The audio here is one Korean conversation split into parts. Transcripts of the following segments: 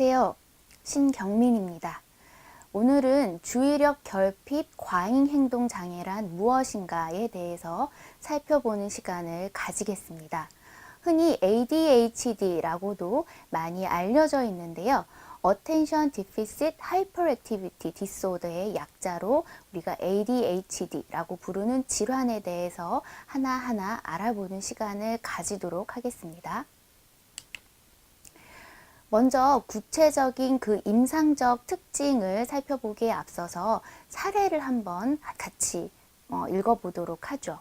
안녕하세요. 신경민입니다. 오늘은 주의력 결핍 과잉 행동 장애란 무엇인가에 대해서 살펴보는 시간을 가지겠습니다. 흔히 ADHD라고도 많이 알려져 있는데요. Attention Deficit Hyperactivity Disorder의 약자로 우리가 ADHD라고 부르는 질환에 대해서 하나하나 알아보는 시간을 가지도록 하겠습니다. 먼저 구체적인 그 임상적 특징을 살펴보기에 앞서서 사례를 한번 같이 어, 읽어보도록 하죠.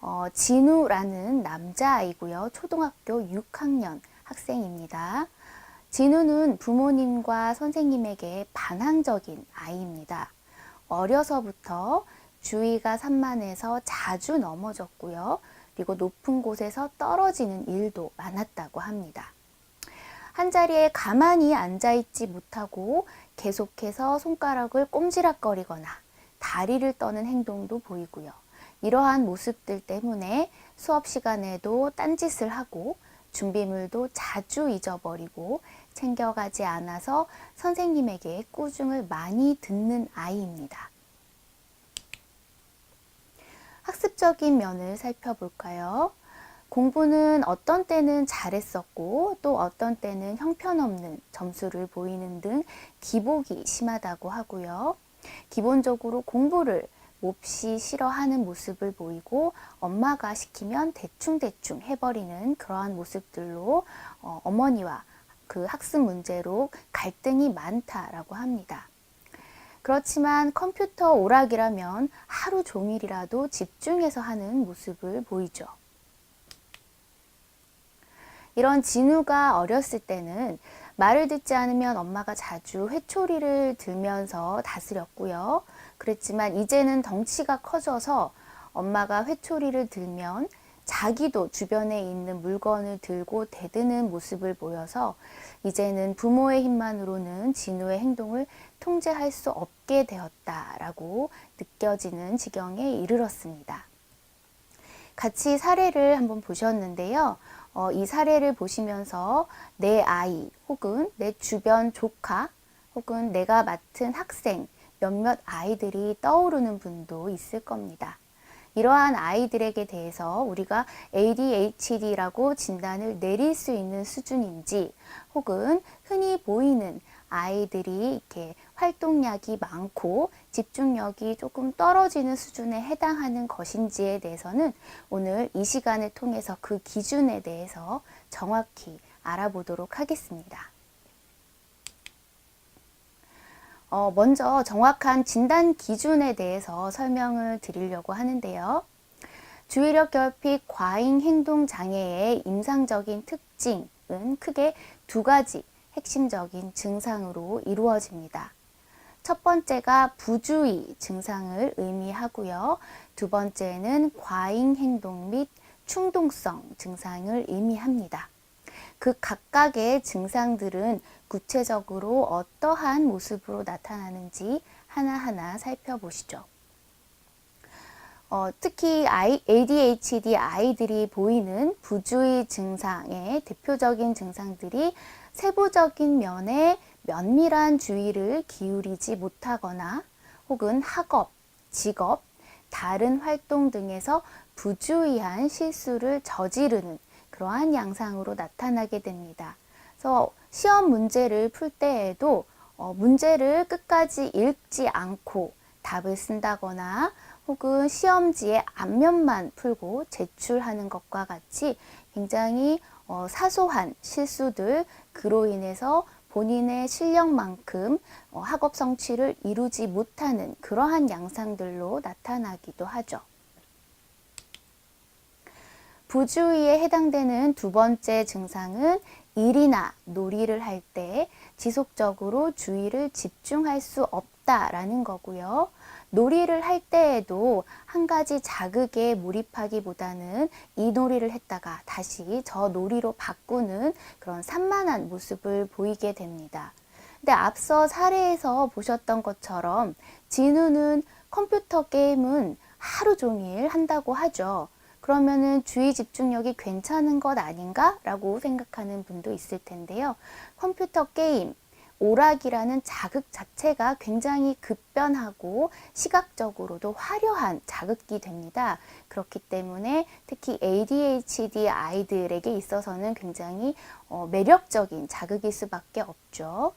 어, 진우라는 남자아이고요. 초등학교 6학년 학생입니다. 진우는 부모님과 선생님에게 반항적인 아이입니다. 어려서부터 주의가 산만해서 자주 넘어졌고요. 그리고 높은 곳에서 떨어지는 일도 많았다고 합니다. 한 자리에 가만히 앉아 있지 못하고 계속해서 손가락을 꼼지락거리거나 다리를 떠는 행동도 보이고요. 이러한 모습들 때문에 수업 시간에도 딴짓을 하고 준비물도 자주 잊어버리고 챙겨가지 않아서 선생님에게 꾸중을 많이 듣는 아이입니다. 학습적인 면을 살펴볼까요? 공부는 어떤 때는 잘했었고 또 어떤 때는 형편없는 점수를 보이는 등 기복이 심하다고 하고요. 기본적으로 공부를 몹시 싫어하는 모습을 보이고 엄마가 시키면 대충대충 해버리는 그러한 모습들로 어, 어머니와 그 학습 문제로 갈등이 많다라고 합니다. 그렇지만 컴퓨터 오락이라면 하루 종일이라도 집중해서 하는 모습을 보이죠. 이런 진우가 어렸을 때는 말을 듣지 않으면 엄마가 자주 회초리를 들면서 다스렸고요. 그랬지만 이제는 덩치가 커져서 엄마가 회초리를 들면 자기도 주변에 있는 물건을 들고 대드는 모습을 보여서 이제는 부모의 힘만으로는 진우의 행동을 통제할 수 없게 되었다라고 느껴지는 지경에 이르렀습니다. 같이 사례를 한번 보셨는데요. 어, 이 사례를 보시면서 내 아이 혹은 내 주변 조카 혹은 내가 맡은 학생 몇몇 아이들이 떠오르는 분도 있을 겁니다. 이러한 아이들에게 대해서 우리가 ADHD라고 진단을 내릴 수 있는 수준인지 혹은 흔히 보이는 아이들이 이렇게 활동량이 많고 집중력이 조금 떨어지는 수준에 해당하는 것인지에 대해서는 오늘 이 시간을 통해서 그 기준에 대해서 정확히 알아보도록 하겠습니다. 어, 먼저 정확한 진단 기준에 대해서 설명을 드리려고 하는데요. 주의력 결핍 과잉 행동 장애의 임상적인 특징은 크게 두 가지 핵심적인 증상으로 이루어집니다. 첫 번째가 부주의 증상을 의미하고요. 두 번째는 과잉 행동 및 충동성 증상을 의미합니다. 그 각각의 증상들은 구체적으로 어떠한 모습으로 나타나는지 하나하나 살펴보시죠. 어, 특히 ADHD 아이들이 보이는 부주의 증상의 대표적인 증상들이 세부적인 면에 면밀한 주의를 기울이지 못하거나 혹은 학업, 직업, 다른 활동 등에서 부주의한 실수를 저지르는 그러한 양상으로 나타나게 됩니다. 그래서 시험 문제를 풀 때에도 어, 문제를 끝까지 읽지 않고 답을 쓴다거나 혹은 시험지에 앞면만 풀고 제출하는 것과 같이 굉장히 어, 사소한 실수들 그로 인해서 본인의 실력만큼 어, 학업 성취를 이루지 못하는 그러한 양상들로 나타나기도 하죠. 부주의에 해당되는 두 번째 증상은 일이나 놀이를 할 때 지속적으로 주의를 집중할 수 없다라는 거고요. 놀이를 할 때에도 한 가지 자극에 몰입하기보다는 이 놀이를 했다가 다시 저 놀이로 바꾸는 그런 산만한 모습을 보이게 됩니다. 근데 앞서 사례에서 보셨던 것처럼 진우는 컴퓨터 게임은 하루 종일 한다고 하죠. 그러면은 주의 집중력이 괜찮은 것 아닌가? 라고 생각하는 분도 있을 텐데요. 컴퓨터 게임, 오락이라는 자극 자체가 굉장히 급변하고 시각적으로도 화려한 자극이 됩니다. 그렇기 때문에 특히 ADHD 아이들에게 있어서는 굉장히 어, 매력적인 자극일 수밖에 없죠.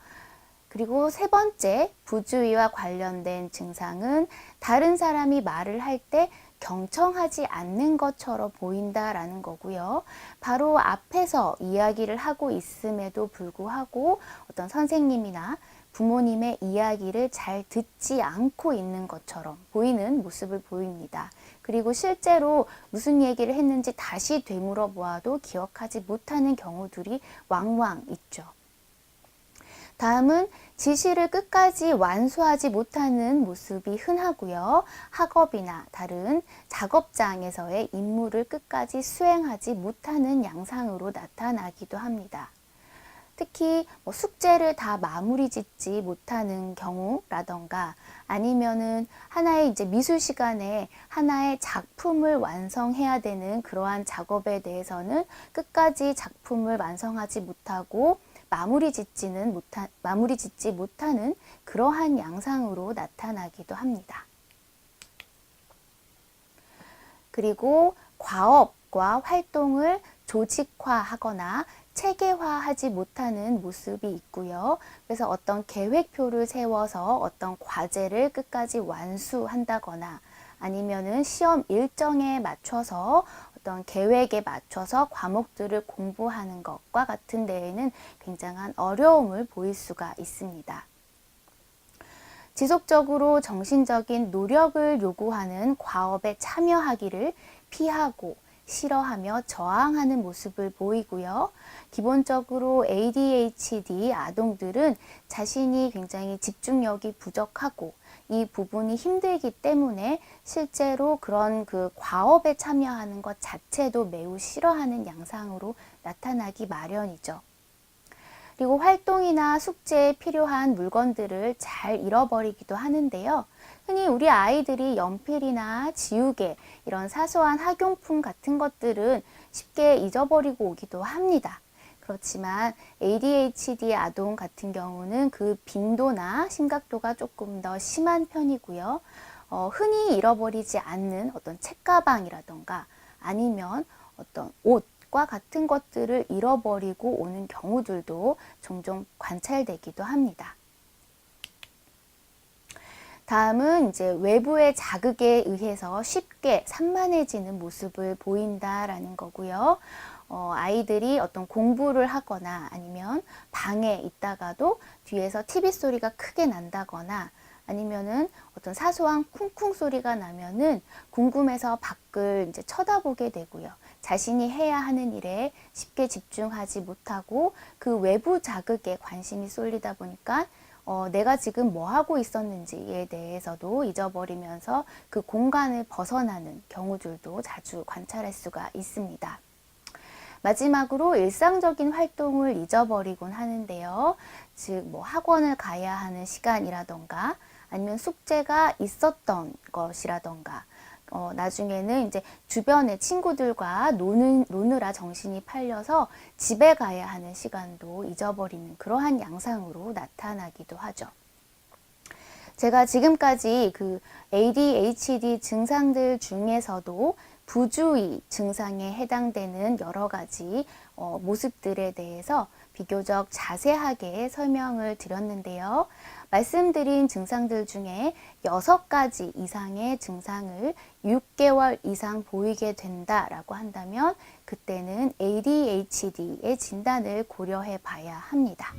그리고 세 번째, 부주의와 관련된 증상은 다른 사람이 말을 할때 경청하지 않는 것처럼 보인다라는 거고요. 바로 앞에서 이야기를 하고 있음에도 불구하고 어떤 선생님이나 부모님의 이야기를 잘 듣지 않고 있는 것처럼 보이는 모습을 보입니다. 그리고 실제로 무슨 얘기를 했는지 다시 되물어 보아도 기억하지 못하는 경우들이 왕왕 있죠. 다음은 지시를 끝까지 완수하지 못하는 모습이 흔하고요. 학업이나 다른 작업장에서의 임무를 끝까지 수행하지 못하는 양상으로 나타나기도 합니다. 특히 뭐 숙제를 다 마무리 짓지 못하는 경우라던가 아니면은 하나의 이제 미술 시간에 하나의 작품을 완성해야 되는 그러한 작업에 대해서는 끝까지 작품을 완성하지 못하고 마무리 짓지는 못한 마무리 짓지 못하는 그러한 양상으로 나타나기도 합니다. 그리고 과업과 활동을 조직화하거나 체계화하지 못하는 모습이 있고요. 그래서 어떤 계획표를 세워서 어떤 과제를 끝까지 완수한다거나 아니면은 시험 일정에 맞춰서 어떤 계획에 맞춰서 과목들을 공부하는 것과 같은 데에는 굉장한 어려움을 보일 수가 있습니다. 지속적으로 정신적인 노력을 요구하는 과업에 참여하기를 피하고 싫어하며 저항하는 모습을 보이고요. 기본적으로 ADHD 아동들은 자신이 굉장히 집중력이 부족하고 이 부분이 힘들기 때문에 실제로 그런 그 과업에 참여하는 것 자체도 매우 싫어하는 양상으로 나타나기 마련이죠. 그리고 활동이나 숙제에 필요한 물건들을 잘 잃어버리기도 하는데요. 흔히 우리 아이들이 연필이나 지우개, 이런 사소한 학용품 같은 것들은 쉽게 잊어버리고 오기도 합니다. 그렇지만 ADHD 아동 같은 경우는 그 빈도나 심각도가 조금 더 심한 편이고요. 어, 흔히 잃어버리지 않는 어떤 책가방이라던가 아니면 어떤 옷과 같은 것들을 잃어버리고 오는 경우들도 종종 관찰되기도 합니다. 다음은 이제 외부의 자극에 의해서 쉽게 산만해지는 모습을 보인다라는 거고요. 어, 아이들이 어떤 공부를 하거나 아니면 방에 있다가도 뒤에서 TV 소리가 크게 난다거나 아니면은 어떤 사소한 쿵쿵 소리가 나면은 궁금해서 밖을 이제 쳐다보게 되고요. 자신이 해야 하는 일에 쉽게 집중하지 못하고 그 외부 자극에 관심이 쏠리다 보니까 어, 내가 지금 뭐 하고 있었는지에 대해서도 잊어버리면서 그 공간을 벗어나는 경우들도 자주 관찰할 수가 있습니다. 마지막으로 일상적인 활동을 잊어버리곤 하는데요. 즉, 뭐 학원을 가야 하는 시간이라던가 아니면 숙제가 있었던 것이라던가 어, 나중에는 이제 주변의 친구들과 노는, 노느라 정신이 팔려서 집에 가야 하는 시간도 잊어버리는 그러한 양상으로 나타나기도 하죠. 제가 지금까지 그 ADHD 증상들 중에서도 부주의 증상에 해당되는 여러 가지 어, 모습들에 대해서 비교적 자세하게 설명을 드렸는데요. 말씀드린 증상들 중에 6가지 이상의 증상을 6개월 이상 보이게 된다라고 한다면 그때는 ADHD의 진단을 고려해 봐야 합니다.